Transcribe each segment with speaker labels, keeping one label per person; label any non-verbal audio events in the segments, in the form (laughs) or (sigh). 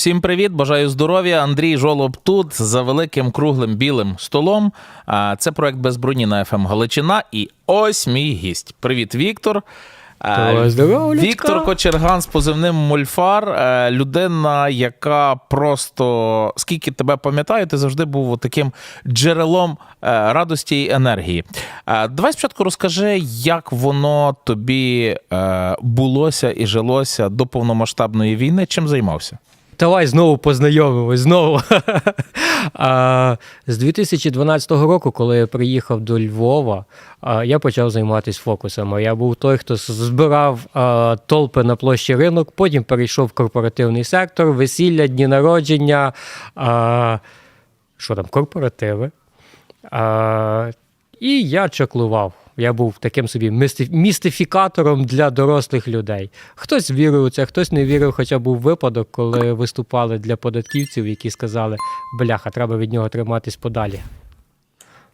Speaker 1: Всім привіт, бажаю здоров'я. Андрій Жолоб тут за великим круглим білим столом. Це проект без броні на ФМ Галичина. І ось мій гість. Привіт, Віктор.
Speaker 2: Здорово,
Speaker 1: Віктор Кочерган з позивним Мольфар. Людина, яка просто скільки тебе пам'ятаю, ти завжди був таким джерелом е, радості і енергії. Давай спочатку розкажи, як воно тобі е, булося і жилося до повномасштабної війни. Чим займався?
Speaker 2: Давай знову познайомимось, знову. (laughs) а, з 2012 року, коли я приїхав до Львова, а, я почав займатися фокусами. Я був той, хто збирав а, толпи на площі ринок, потім перейшов в корпоративний сектор, весілля, дні народження, а, що там, корпоративи. А, і я чаклував. Я був таким собі містифікатором для дорослих людей. Хтось вірив у це, хтось не вірив, хоча був випадок, коли виступали для податківців, які сказали: бляха, треба від нього триматись подалі.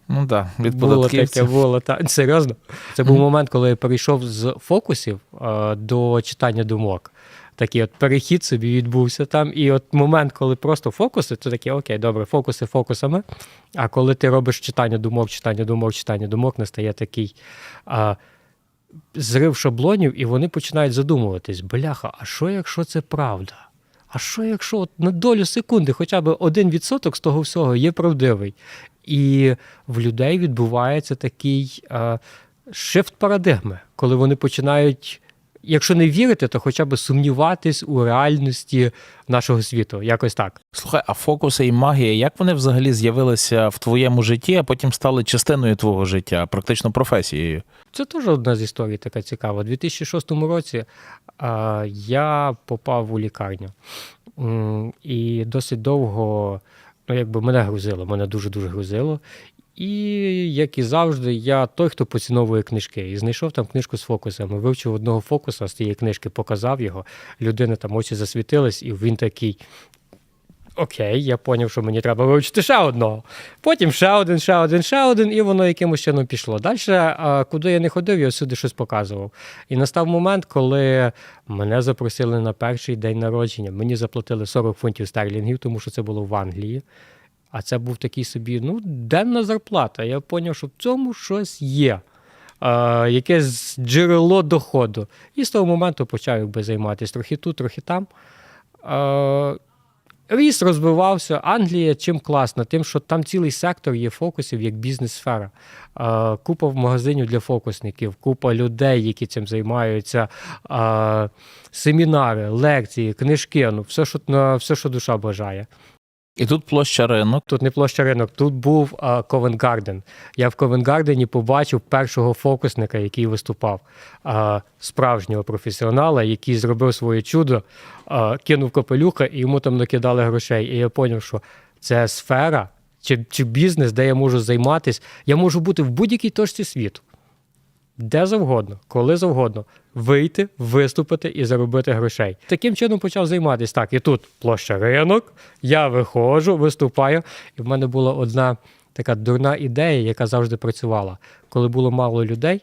Speaker 1: Ну так, від
Speaker 2: Було таке, було так. Серйозно? Це був момент, коли я перейшов з фокусів е, до читання думок. Такий от перехід собі відбувся там. І от момент, коли просто фокуси, це такі, окей, добре, фокуси фокусами. А коли ти робиш читання думок, читання думок, читання думок, настає такий а, зрив шаблонів, і вони починають задумуватись: бляха, а що якщо це правда? А що якщо от на долю секунди хоча б один відсоток з того всього є правдивий? І в людей відбувається такий шифт парадигми, коли вони починають, якщо не вірити, то хоча б сумніватись у реальності нашого світу. Якось так.
Speaker 1: Слухай, а фокуси і магія, як вони взагалі з'явилися в твоєму житті, а потім стали частиною твого життя, практично професією?
Speaker 2: Це теж одна з історій така цікава. У 2006 році а, я попав у лікарню. І досить довго ну, якби мене грузило, мене дуже-дуже грузило. І, як і завжди, я той, хто поціновує книжки. І знайшов там книжку з фокусами. Вивчив одного фокуса з тієї книжки, показав його. Людина там очі засвітились, і він такий. Окей, я зрозумів, що мені треба вивчити ще одного. Потім ще один, ще один, ще один, і воно якимось чином пішло. Далі, куди я не ходив, я всюди щось показував. І настав момент, коли мене запросили на перший день народження. Мені заплатили 40 фунтів стерлінгів, тому що це було в Англії. А це був такий собі, ну, денна зарплата. Я зрозумів, що в цьому щось є. Е, якесь джерело доходу. І з того моменту почав якби займатися трохи тут, трохи там. Е, Ріс розвивався. Англія чим класна? Тим, що там цілий сектор є фокусів як бізнес-сфера. Е, Купа магазинів для фокусників, купа людей, які цим займаються, е, семінари, лекції, книжки, ну, все, що, все, що душа бажає.
Speaker 1: І тут площа ринок.
Speaker 2: Тут не площа ринок, тут був Ковен Гарден. Я в Ковен Гардені побачив першого фокусника, який виступав, а, справжнього професіонала, який зробив своє чудо, а, кинув капелюха і йому там накидали грошей. І я зрозумів, що це сфера чи, чи бізнес, де я можу займатися. Я можу бути в будь-якій точці світу. Де завгодно, коли завгодно, вийти, виступити і заробити грошей. Таким чином почав займатися. Так, і тут площа ринок, я виходжу, виступаю. І в мене була одна така дурна ідея, яка завжди працювала. Коли було мало людей,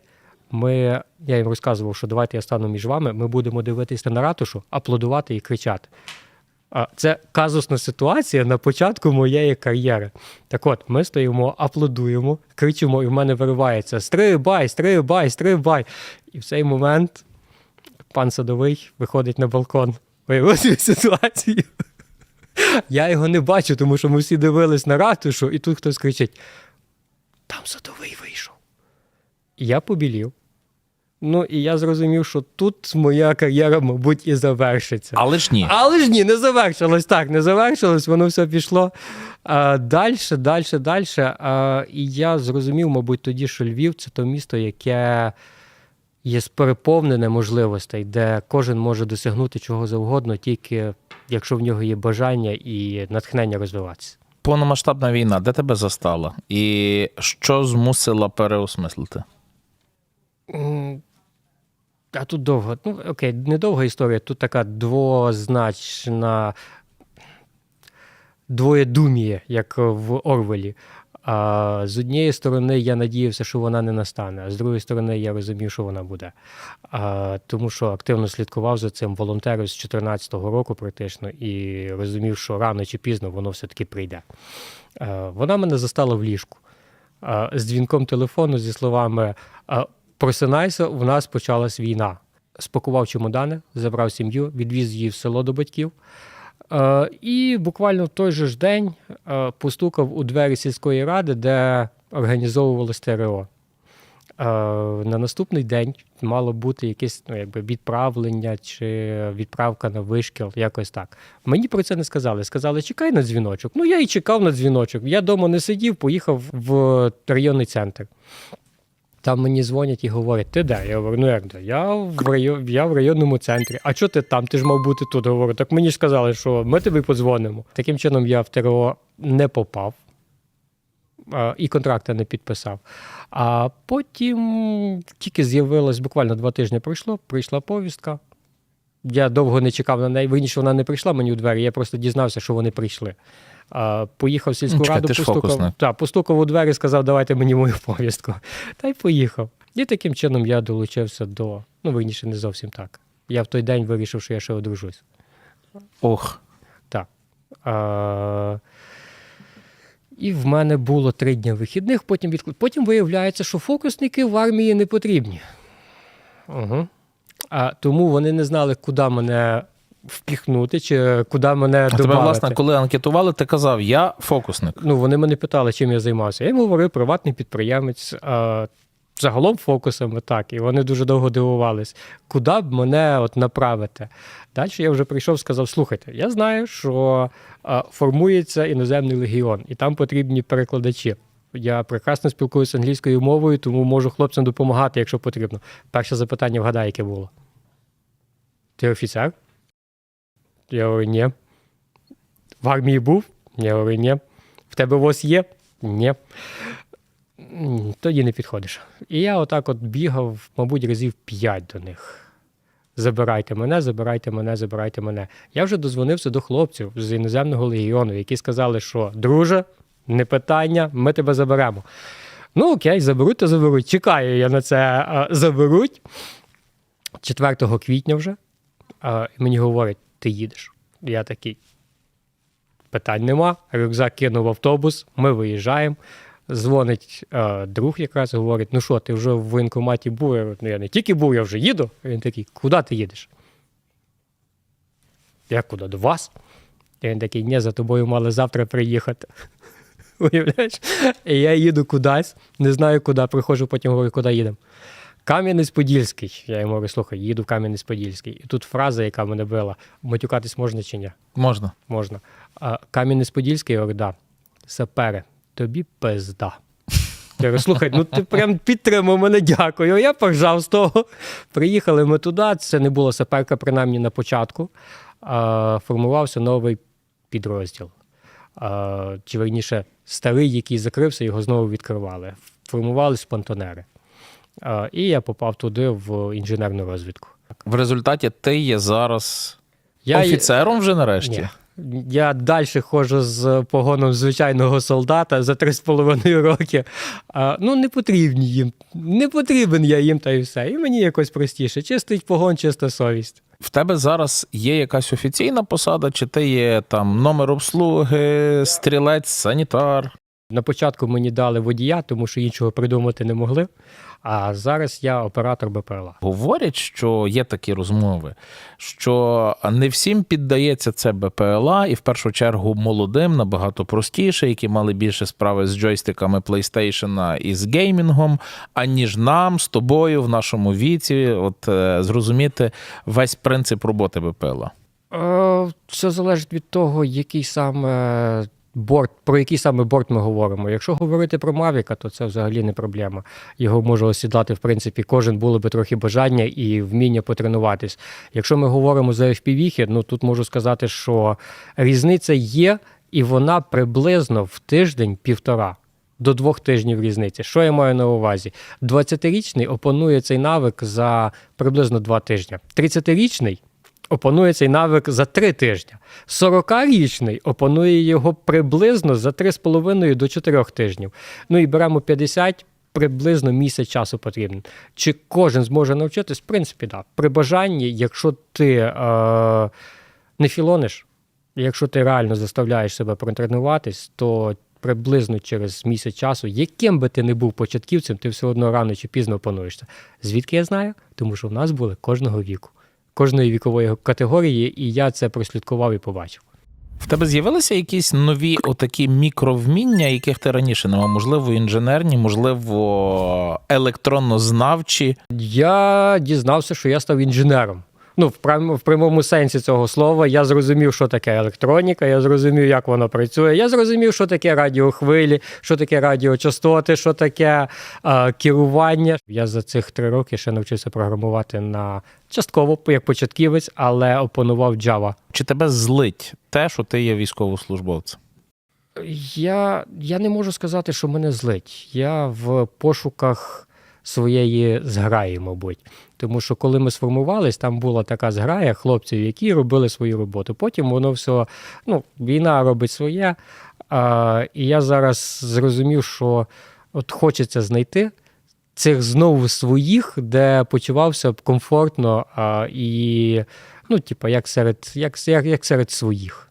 Speaker 2: ми, я їм розказував, що давайте я стану між вами, ми будемо дивитися на ратушу, аплодувати і кричати. Це казусна ситуація на початку моєї кар'єри. Так от, ми стоїмо, аплодуємо, кричимо, і в мене виривається стрибай, стрибай, стрибай. І в цей момент пан садовий виходить на балкон. Виявив ситуацію. Я його не бачу, тому що ми всі дивились на ратушу, і тут хтось кричить: там садовий вийшов. І я побілів. Ну, і я зрозумів, що тут моя кар'єра, мабуть, і завершиться.
Speaker 1: Але ж ні.
Speaker 2: Але ж ні, не завершилось так, не завершилось, воно все пішло а, далі, далі, далі. А, і я зрозумів, мабуть, тоді, що Львів це то місто, яке є переповнене можливостей, де кожен може досягнути чого завгодно, тільки якщо в нього є бажання і натхнення розвиватися.
Speaker 1: Повномасштабна війна, де тебе застала? І що змусила переосмислити?
Speaker 2: А тут довго. Ну, окей, недовга історія. Тут така двозначна двоєдумія, як в Орвелі. А, з однієї сторони, я надіявся, що вона не настане, а з другої сторони, я розумів, що вона буде. А, тому що активно слідкував за цим волонтером з 2014 року, практично, і розумів, що рано чи пізно воно все-таки прийде. А, вона мене застала в ліжку а, з дзвінком телефону зі словами: а, Просинайся, у нас почалась війна. Спакував чемодани, забрав сім'ю, відвіз її в село до батьків. Е, і буквально в той же ж день е, постукав у двері сільської ради, де організовувалось ТРО. Е, на наступний день мало бути якесь ну, якби відправлення чи відправка на вишкіл, якось так. Мені про це не сказали. Сказали, чекай на дзвіночок. Ну, я і чекав на дзвіночок. Я вдома не сидів, поїхав в районний центр. Там мені дзвонять і говорять, ти де? Я говорю, ну як де? Я в, район, я в районному центрі. А чого ти там? Ти ж мав бути тут. Говорю, так мені ж сказали, що ми тобі подзвонимо. Таким чином я в ТРО не попав і контракта не підписав. А потім тільки з'явилось, буквально два тижні пройшло, прийшла повістка. Я довго не чекав на неї. Виніше вона не прийшла мені у двері, я просто дізнався, що вони прийшли. А, поїхав в сільську
Speaker 1: чекай,
Speaker 2: раду,
Speaker 1: ти ж
Speaker 2: постукав,
Speaker 1: фокусник.
Speaker 2: та, постукав у двері, сказав, давайте мені мою повістку. Та й поїхав. І таким чином я долучився до. Ну, виніше не зовсім так. Я в той день вирішив, що я ще одружусь.
Speaker 1: Ох.
Speaker 2: Так. А, і в мене було три дні вихідних, потім відклад... Потім виявляється, що фокусники в армії не потрібні. Угу. А, тому вони не знали, куди мене впіхнути, чи куди мене
Speaker 1: А тебе, власне, коли анкетували, ти казав, я фокусник.
Speaker 2: Ну, вони мене питали, чим я займався. Я їм говорив, приватний підприємець. А, загалом фокусами так. І вони дуже довго дивувались, куди б мене от направити. Далі я вже прийшов сказав: слухайте, я знаю, що формується іноземний легіон, і там потрібні перекладачі. Я прекрасно спілкуюся англійською мовою, тому можу хлопцям допомагати, якщо потрібно. Перше запитання вгадай, яке було. Ти офіцер? Я говорю, ні. В армії був? Я говорю, ні. В тебе ВОЗ є? Ні. Тоді не підходиш. І я отак от бігав, мабуть, разів п'ять до них. Забирайте мене, забирайте мене, забирайте мене. Я вже дозвонився до хлопців з іноземного легіону, які сказали, що друже, не питання, ми тебе заберемо. Ну, окей, заберуть, то заберуть. Чекаю я на це. Заберуть 4 квітня вже. А, і мені говорять, ти їдеш. Я такий. Питань нема. Рюкзак кинув в автобус, ми виїжджаємо. Дзвонить е, друг якраз говорить: ну що, ти вже в воєнкоматі був? Ну я не тільки був, я вже їду. Він такий, куди ти їдеш? Я куди? До вас? І він такий, ні, за тобою мали завтра приїхати. (laughs) Уявляєш? І я їду кудись, не знаю куди, приходжу, потім говорю, куди їдемо. Кам'янець-Подільський. Я йому говорю, слухай, їду в Кам'янець-Подільський. І тут фраза, яка мене била: матюкатись можна чи ні?
Speaker 1: Можна.
Speaker 2: Можна. А Кам'янець-Подільський, я говорю, да. Сапери, тобі пизда. Я говорю, слухай, ну ти прям підтримав мене, дякую. Я поржав з того. Приїхали ми туди. Це не була саперка, принаймні на початку. А, формувався новий підрозділ. А, чи верніше, старий, який закрився, його знову відкривали. Формувались понтонери. І я попав туди в інженерну розвідку.
Speaker 1: В результаті ти є зараз
Speaker 2: Я
Speaker 1: офіцером вже нарешті.
Speaker 2: Ні. Я далі ходжу з погоном звичайного солдата за 3,5 роки. А, ну, не потрібні їм. Не потрібен я їм та й все. І мені якось простіше. Чистий погон, чиста совість.
Speaker 1: В тебе зараз є якась офіційна посада, чи ти є там номер обслуги, стрілець, санітар?
Speaker 2: На початку мені дали водія, тому що іншого придумати не могли. А зараз я оператор БПЛА.
Speaker 1: Говорять, що є такі розмови, що не всім піддається це БПЛА, і в першу чергу молодим набагато простіше, які мали більше справи з джойстиками PlayStation і з геймінгом, аніж нам з тобою в нашому віці, от е, зрозуміти весь принцип роботи БПЛА.
Speaker 2: Все залежить від того, який саме борт, про який саме борт ми говоримо. Якщо говорити про Мавіка, то це взагалі не проблема. Його може осідлати, в принципі, кожен було би трохи бажання і вміння потренуватись. Якщо ми говоримо за FPV, ну тут можу сказати, що різниця є, і вона приблизно в тиждень-півтора. До двох тижнів різниці. Що я маю на увазі? 20-річний опанує цей навик за приблизно два тижні. 30-річний опанує цей навик за три тижні. 40-річний опанує його приблизно за 3,5 до 4 тижнів. Ну і беремо 50, приблизно місяць часу потрібен. Чи кожен зможе навчитись? В принципі, так. При бажанні, якщо ти е, не філониш, якщо ти реально заставляєш себе протренуватись, то приблизно через місяць часу, яким би ти не був початківцем, ти все одно рано чи пізно опануєшся. Звідки я знаю? Тому що в нас були кожного віку, кожної вікової категорії, і я це прослідкував і побачив.
Speaker 1: В тебе з'явилися якісь нові отакі мікровміння, яких ти раніше не мав? Можливо, інженерні, можливо, електроннознавчі.
Speaker 2: Я дізнався, що я став інженером. Ну, в прям- в прямому сенсі цього слова я зрозумів, що таке електроніка, я зрозумів, як воно працює. Я зрозумів, що таке радіохвилі, що таке радіочастоти, що таке е, керування. Я за цих три роки ще навчився програмувати на частково як початківець, але опанував Java.
Speaker 1: Чи тебе злить те, що ти є військовослужбовцем?
Speaker 2: Я, я не можу сказати, що мене злить. Я в пошуках своєї зграї, мабуть. Тому що коли ми сформувались, там була така зграя хлопців, які робили свою роботу. Потім воно все, ну, війна робить своє. А, і я зараз зрозумів, що от хочеться знайти цих знову своїх, де почувався б комфортно а, і, ну, типа, як серед, як, як, як серед своїх.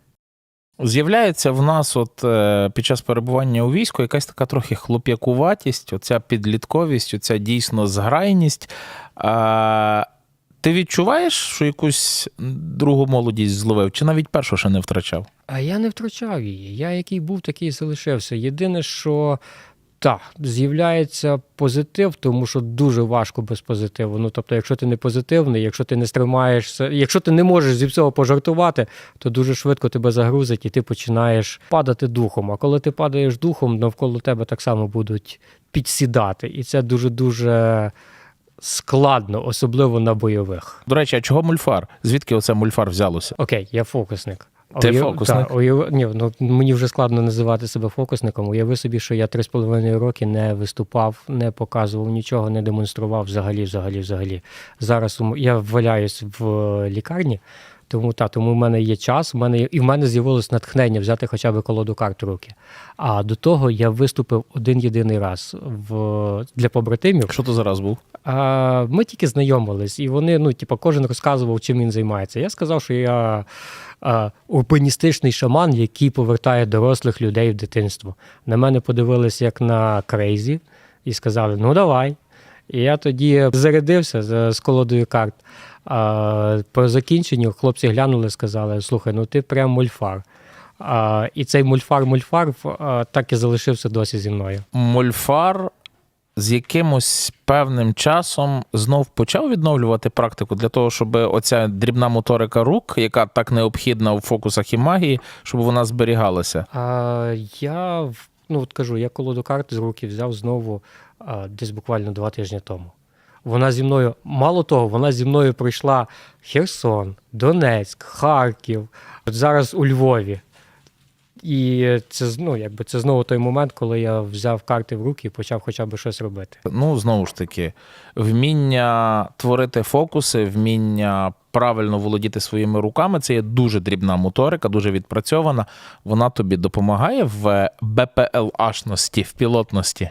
Speaker 1: З'являється в нас, от е, під час перебування у війську, якась така трохи хлоп'якуватість, оця підлітковість, оця дійсно зграйність. А, ти відчуваєш, що якусь другу молодість зловив, чи навіть першу ще не втрачав?
Speaker 2: А я не втрачав її. Я який був, такий залишився. Єдине, що так, з'являється позитив, тому що дуже важко без позитиву. Ну тобто, якщо ти не позитивний, якщо ти не стримаєшся, якщо ти не можеш зі всього пожартувати, то дуже швидко тебе загрузить і ти починаєш падати духом. А коли ти падаєш духом, навколо тебе так само будуть підсідати. І це дуже дуже складно, особливо на бойових.
Speaker 1: До речі, а чого мульфар? Звідки оце мульфар взялося?
Speaker 2: Окей, я фокусник.
Speaker 1: Ти
Speaker 2: Уяв-
Speaker 1: фокусник?
Speaker 2: Та, уяв... Ні, ну, мені вже складно називати себе фокусником. Уяви собі, що я три з половиною роки не виступав, не показував нічого, не демонстрував взагалі, взагалі, взагалі. Зараз я валяюсь в лікарні, тому та, тому в мене є час, в мене і в мене з'явилось натхнення взяти хоча б колоду карт у руки. А до того я виступив один єдиний раз в... для побратимів.
Speaker 1: Що то зараз був?
Speaker 2: А, ми тільки знайомились, і вони, ну, типу, кожен розказував, чим він займається. Я сказав, що я а, урбаністичний шаман, який повертає дорослих людей в дитинство. На мене подивилися як на крейзі і сказали: ну давай. І я тоді зарядився з, з колодою карт. А, по закінченню хлопці глянули сказали: слухай, ну ти прям мульфар. А, і цей мульфар-мульфар так і залишився досі зі мною.
Speaker 1: Мольфар з якимось певним часом знов почав відновлювати практику для того, щоб оця дрібна моторика рук, яка так необхідна у фокусах і магії, щоб вона зберігалася.
Speaker 2: А, я ну, от кажу, я колоду карт з руки взяв знову а, десь буквально два тижні тому. Вона зі мною, мало того, вона зі мною пройшла Херсон, Донецьк, Харків, от зараз у Львові. І це, ну, якби це знову той момент, коли я взяв карти в руки і почав хоча б щось робити.
Speaker 1: Ну, знову ж таки, вміння творити фокуси, вміння правильно володіти своїми руками це є дуже дрібна моторика, дуже відпрацьована. Вона тобі допомагає в БПЛАшності, в пілотності.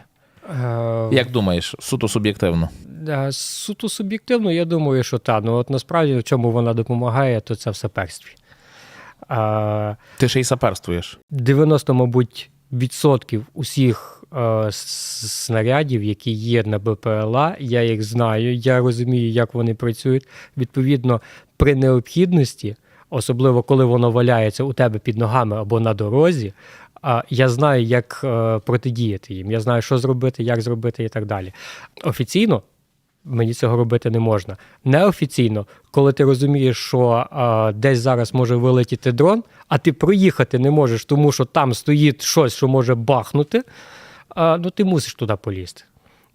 Speaker 2: Е,
Speaker 1: Як думаєш, суто суб'єктивно?
Speaker 2: Е, Суто суб'єктивно, я думаю, що так. Ну от насправді в чому вона допомагає, то це в саперстві. Е,
Speaker 1: Ти ще й саперствуєш.
Speaker 2: 90, мабуть, відсотків усіх е, с- снарядів, які є на БПЛА, я їх знаю, я розумію, як вони працюють. Відповідно, при необхідності, особливо коли воно валяється у тебе під ногами або на дорозі. А я знаю, як е, протидіяти їм. Я знаю, що зробити, як зробити і так далі. Офіційно мені цього робити не можна. Неофіційно, коли ти розумієш, що а, десь зараз може вилетіти дрон, а ти проїхати не можеш, тому що там стоїть щось, що може бахнути, а, ну ти мусиш туди полізти.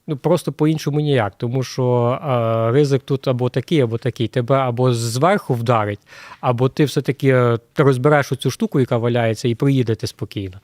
Speaker 2: Ну просто по-іншому ніяк, тому що е, ризик тут або такий, або такий. Тебе або зверху вдарить, або ти все-таки розбереш оцю штуку, яка валяється, і приїдете спокійно.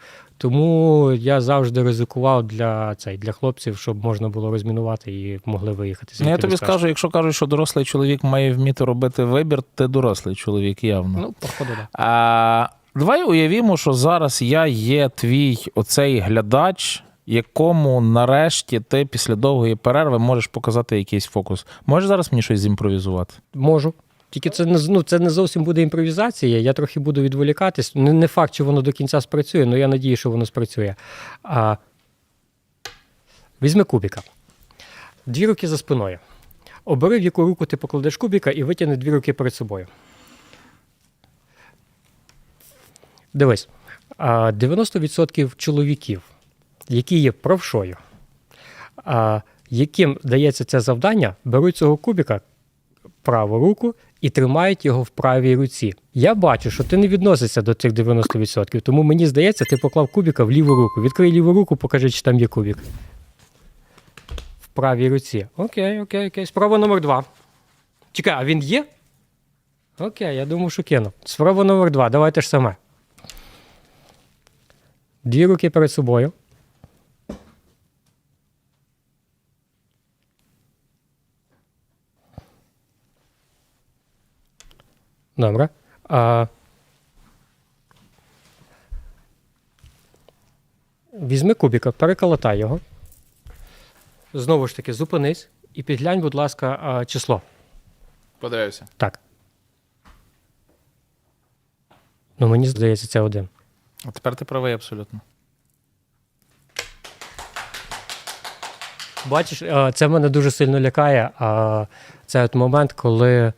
Speaker 2: Тому я завжди ризикував для цей, для хлопців, щоб можна було розмінувати і могли виїхати.
Speaker 1: Ну, я тобі
Speaker 2: безпечно.
Speaker 1: скажу, якщо кажуть, що дорослий чоловік має вміти робити вибір, ти дорослий чоловік явно.
Speaker 2: Ну, походу, да.
Speaker 1: А, давай уявімо, що зараз я є твій оцей глядач, якому нарешті ти після довгої перерви можеш показати якийсь фокус. Можеш зараз мені щось зімпровізувати?
Speaker 2: Можу. Тільки це не ну, це не зовсім буде імпровізація. Я трохи буду відволікатись. Не, не факт, що воно до кінця спрацює, але я надію, що воно спрацює. А, візьми кубіка. Дві руки за спиною. Обери, в яку руку ти покладеш кубіка, і витягни дві руки перед собою. Дивись, 90% чоловіків, які є правшою, яким дається це завдання, беруть цього кубіка, праву руку і тримають його в правій руці. Я бачу, що ти не відносишся до цих 90%, тому мені здається, ти поклав кубіка в ліву руку. Відкрий ліву руку, покажи, чи там є кубік. В правій руці. Окей, окей, окей. Спроба номер два. Чекай, а він є? Окей, я думав, що кинув. Спроба номер два. Давайте ж саме. Дві руки перед собою. Добре. А... Візьми кубіка, переколотай його. Знову ж таки, зупинись і підглянь, будь ласка, а, число.
Speaker 1: Подивився.
Speaker 2: Так. Ну, мені здається, це один.
Speaker 1: А тепер ти правий абсолютно.
Speaker 2: Бачиш, а, це мене дуже сильно лякає. А це от момент, коли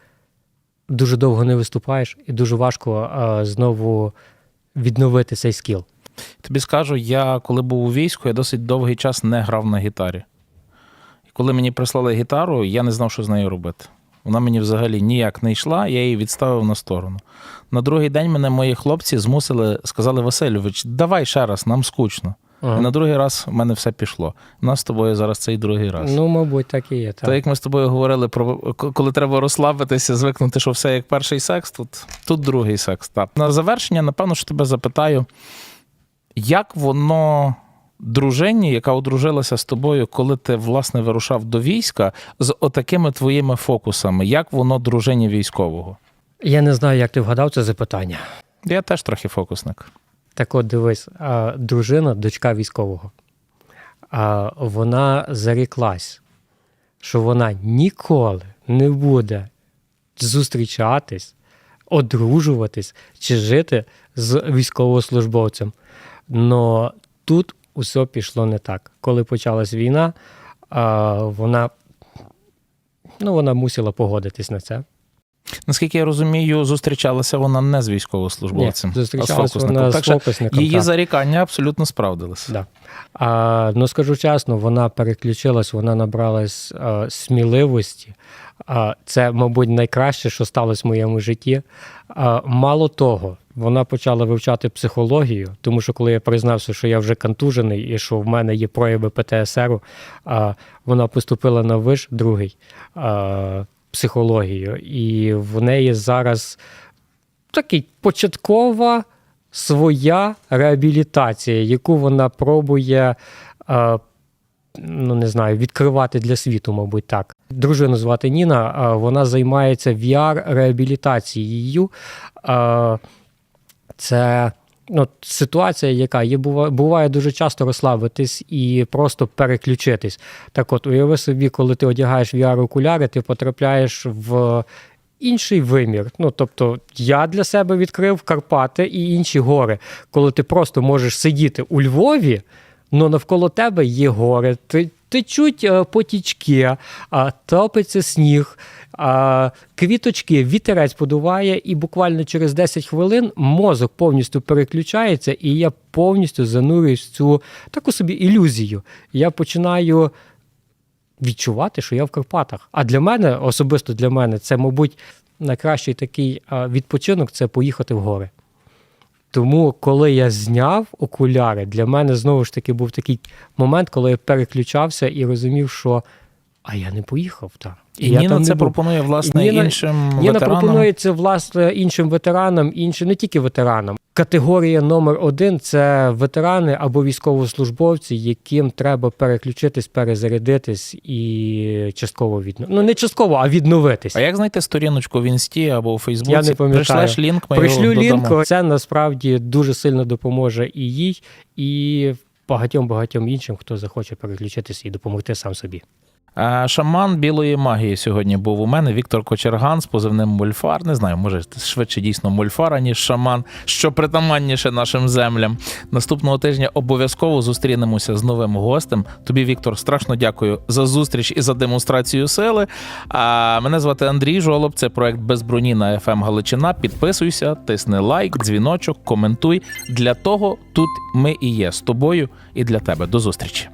Speaker 2: дуже довго не виступаєш, і дуже важко а, знову відновити цей скіл.
Speaker 1: Тобі скажу, я коли був у війську, я досить довгий час не грав на гітарі. І коли мені прислали гітару, я не знав, що з нею робити. Вона мені взагалі ніяк не йшла, я її відставив на сторону. На другий день мене мої хлопці змусили, сказали: Васильович, давай ще раз, нам скучно.
Speaker 2: Ага.
Speaker 1: І на другий раз в мене все пішло. У нас з тобою зараз цей другий раз.
Speaker 2: Ну, мабуть, так і є. Так.
Speaker 1: То як ми з тобою говорили про коли треба розслабитися, звикнути, що все як перший секс, тут, тут другий секс. Так. На завершення, напевно, що тебе запитаю, як воно дружині, яка одружилася з тобою, коли ти власне вирушав до війська, з отакими твоїми фокусами, як воно дружині військового?
Speaker 2: Я не знаю, як ти вгадав це запитання.
Speaker 1: Я теж трохи фокусник.
Speaker 2: Так от дивись, дружина, дочка військового, вона заріклась, що вона ніколи не буде зустрічатись, одружуватись чи жити з військовослужбовцем. Но тут усе пішло не так. Коли почалась війна, вона, ну, вона мусила погодитись на це.
Speaker 1: Наскільки я розумію, зустрічалася вона не з військовослужбовцем,
Speaker 2: Ні,
Speaker 1: а з фокусником.
Speaker 2: вона
Speaker 1: так
Speaker 2: з фокусником.
Speaker 1: її
Speaker 2: так.
Speaker 1: зарікання абсолютно справдилися.
Speaker 2: Да. А, ну, скажу чесно, вона переключилась, вона набралась а, сміливості. А, це, мабуть, найкраще, що сталося в моєму житті. А, мало того, вона почала вивчати психологію, тому що коли я признався, що я вже контужений і що в мене є прояви ПТСР, а, вона поступила на виш другий а, психологію, і в неї зараз такий початкова своя реабілітація, яку вона пробує. е, Ну, не знаю, відкривати для світу, мабуть, так. Дружину звати Ніна, вона займається VR-реабілітацією. Е, Це ну, ситуація, яка є, буває, дуже часто розслабитись і просто переключитись. Так от, уяви собі, коли ти одягаєш VR-окуляри, ти потрапляєш в інший вимір. Ну, тобто, я для себе відкрив Карпати і інші гори, коли ти просто можеш сидіти у Львові, але навколо тебе є гори. Течуть е, потічки, топиться сніг, квіточки, вітерець подуває, і буквально через 10 хвилин мозок повністю переключається, і я повністю занурююсь в цю таку собі ілюзію. Я починаю відчувати, що я в Карпатах. А для мене, особисто для мене, це, мабуть, найкращий такий відпочинок це поїхати в гори. Тому, коли я зняв окуляри, для мене знову ж таки був такий момент, коли я переключався і розумів, що а я не поїхав там.
Speaker 1: І
Speaker 2: я
Speaker 1: Ніна це пропонує власне
Speaker 2: Ніна-
Speaker 1: іншим
Speaker 2: Ніна
Speaker 1: ветеранам.
Speaker 2: пропонує це власне іншим ветеранам, іншим не тільки ветеранам. Категорія номер один це ветерани або військовослужбовці, яким треба переключитись, перезарядитись і частково відно... Ну не частково, а відновитись.
Speaker 1: А як знайти сторіночку в інсті або у Фейсбуці?
Speaker 2: Я не пам'ятаю.
Speaker 1: Прийшлеш лінк, ми його
Speaker 2: лінк.
Speaker 1: додамо.
Speaker 2: Це насправді дуже сильно допоможе і їй, і багатьом багатьом іншим, хто захоче переключитися і допомогти сам собі.
Speaker 1: Шаман білої магії сьогодні був у мене. Віктор Кочерган з позивним Мольфар. Не знаю, може швидше дійсно Мольфара, ніж шаман, що притаманніше нашим землям. Наступного тижня обов'язково зустрінемося з новим гостем. Тобі, Віктор, страшно дякую за зустріч і за демонстрацію сили. А мене звати Андрій Жолоб. Це проект без броні на FM Галичина. Підписуйся, тисни лайк, дзвіночок, коментуй. Для того тут ми і є з тобою і для тебе. До зустрічі.